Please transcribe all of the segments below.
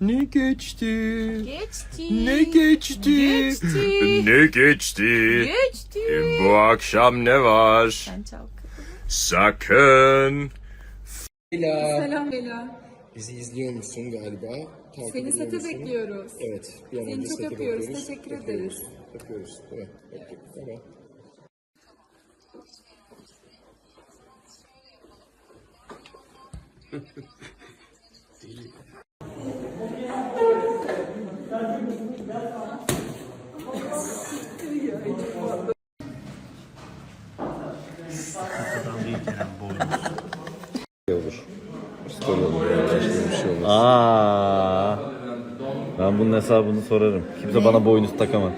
Ne geçti? Geçti. Ne geçti? Geçti. Ne geçti? Geçti. Bu akşam ne var? Sen çal. Sakın. Selam Bela. Bizi izliyor musun galiba? Takip Seni sete musun? bekliyoruz. Evet. Bir an Seni önce çok öpüyoruz, bekliyoruz. teşekkür ederiz. Öpüyoruz. Değil mi? Tamam. olur. Story olur. Başka bir şey. Aa. Ben bunun hesabını sorarım. Kimse bana boynuz takamaz.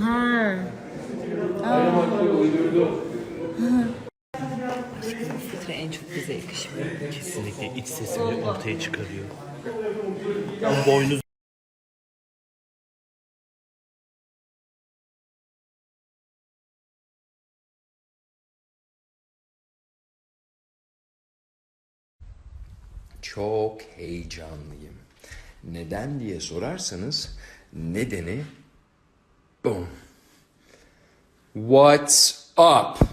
Ha. Filtre en çok bize yakışmıyor. Kesinlikle iç sesini ortaya çıkarıyor. Bu boynuz Çok heyecanlıyım. Neden diye sorarsanız nedeni boom. What's up?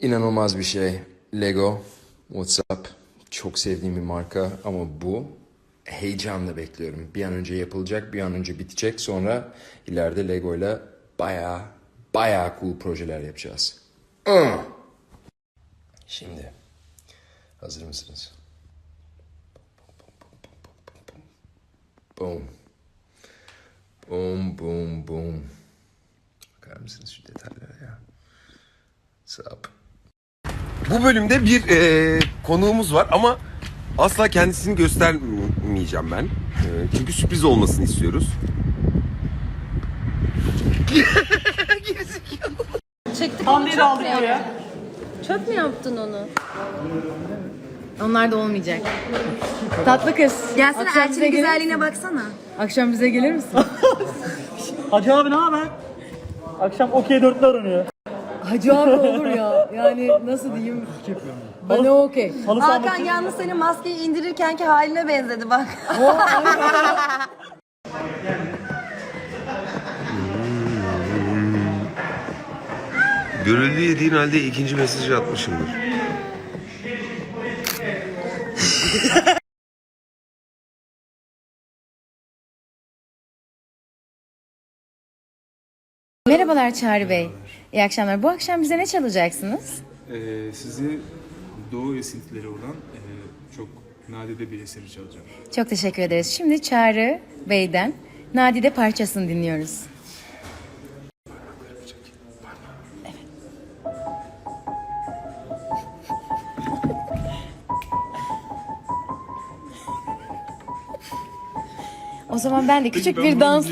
İnanılmaz bir şey. Lego What's up? Çok sevdiğim bir marka ama bu heyecanla bekliyorum. Bir an önce yapılacak, bir an önce bitecek. Sonra ileride Lego ile bayağı bayağı cool projeler yapacağız. Ih! Şimdi hazır mısınız? Boom. Boom, boom, boom. Bakar mısınız şu detaylara ya? Up? Bu bölümde bir eee, konuğumuz var ama asla kendisini göstermeyeceğim ben. Eee, çünkü sürpriz olmasını istiyoruz. Çektik Hamleyi de aldık buraya. Çöp mü yaptın onu? Onlar da olmayacak. Tatlı kız. Gelsene Akşam bize Elçin'in gelir güzelliğine misin? baksana. Akşam bize gelir misin? Hacı abi ne haber? Akşam okey dörtlü aranıyor. Hacı abi olur ya. Yani nasıl diyeyim? Bana okey. Halı saha Hakan maçı. yalnız senin maskeyi indirirkenki haline benzedi bak. Görüldüğü yediğin halde ikinci mesajı atmışımdır. Merhabalar Çağrı Bey. İyi akşamlar. Bu akşam bize ne çalacaksınız? Ee, sizi Doğu esintileri olan e, çok nadide bir eseri çalacağım. Çok teşekkür ederiz. Şimdi Çağrı Bey'den Nadide parçasını dinliyoruz. O zaman ben de küçük bir dans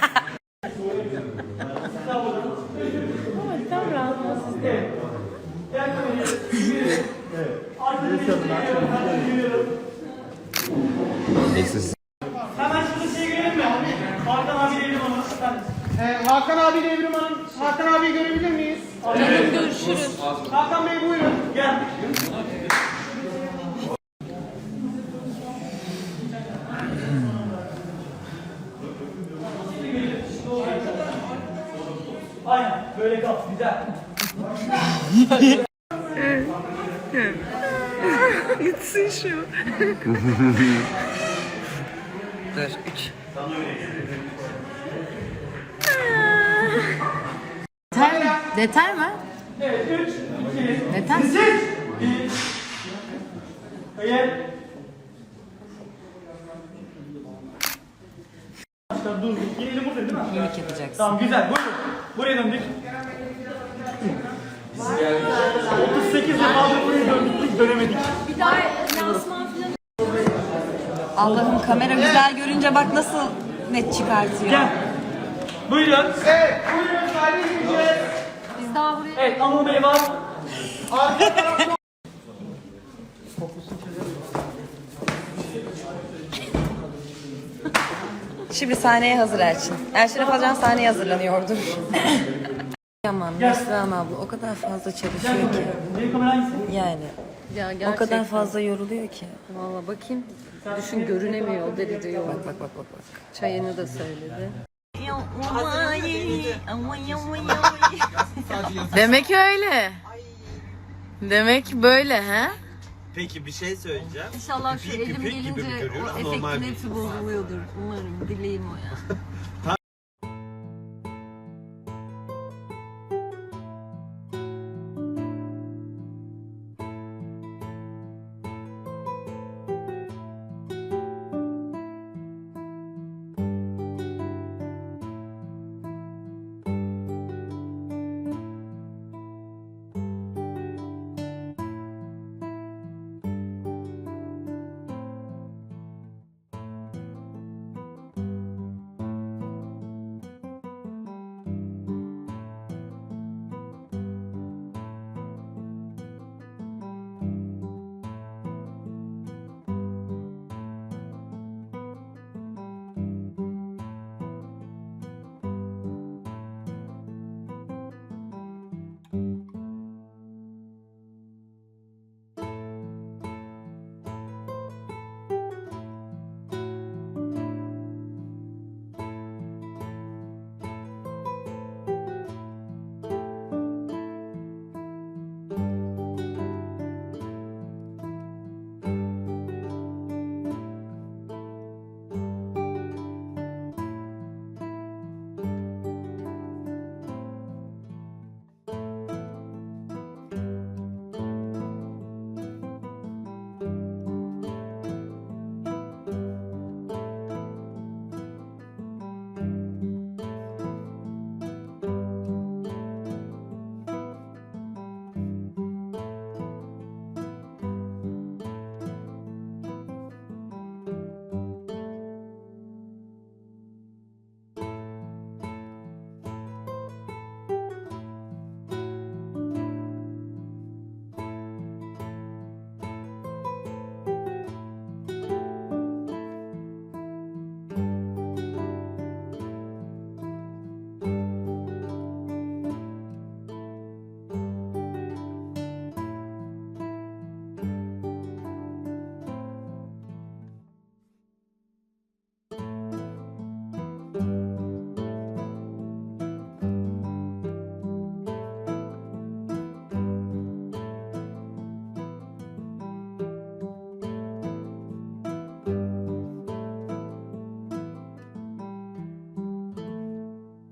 Neyse Hemen şurada şey görelim mi? Hakan abiyle Evrim Hanım. efendim. Ee, Hakan abiyle Evrim Hanım. Hakan abiyi görebilir miyiz? görüşürüz. Hakan Bey buyurun. Gel. Aynen böyle kal güzel. Detay mı? Detay mı? Evet 3, 2, Detay mı? Hayır. Başkan dur. Yine elim değil mi? Mimik yapacaksın. Tamam güzel. Buyurun. Buraya döndük. 38 defa buraya döndük dönemedik. Allah'ım kamera güzel görünce bak nasıl net çıkartıyor. Gel. Buyurun. Evet, buyurun sahne gireceğiz. Biz daha buraya... Evet Anıl Bey var. Şimdi sahneye hazır Elçin. Elçin'e falan sahneye hazırlanıyordur. Aman Neslihan abla o kadar fazla çalışıyor ki. Yani Ya o gerçekten. kadar fazla yoruluyor ki. Valla bakayım. Düşün görünemiyor o derece. Bak bak bak bak. bak. Çayını da söyledi. Demek öyle. Demek böyle ha? Peki bir şey söyleyeceğim. İnşallah şu elim gelince o efektin hepsi bozuluyordur. Umarım dileğim o ya.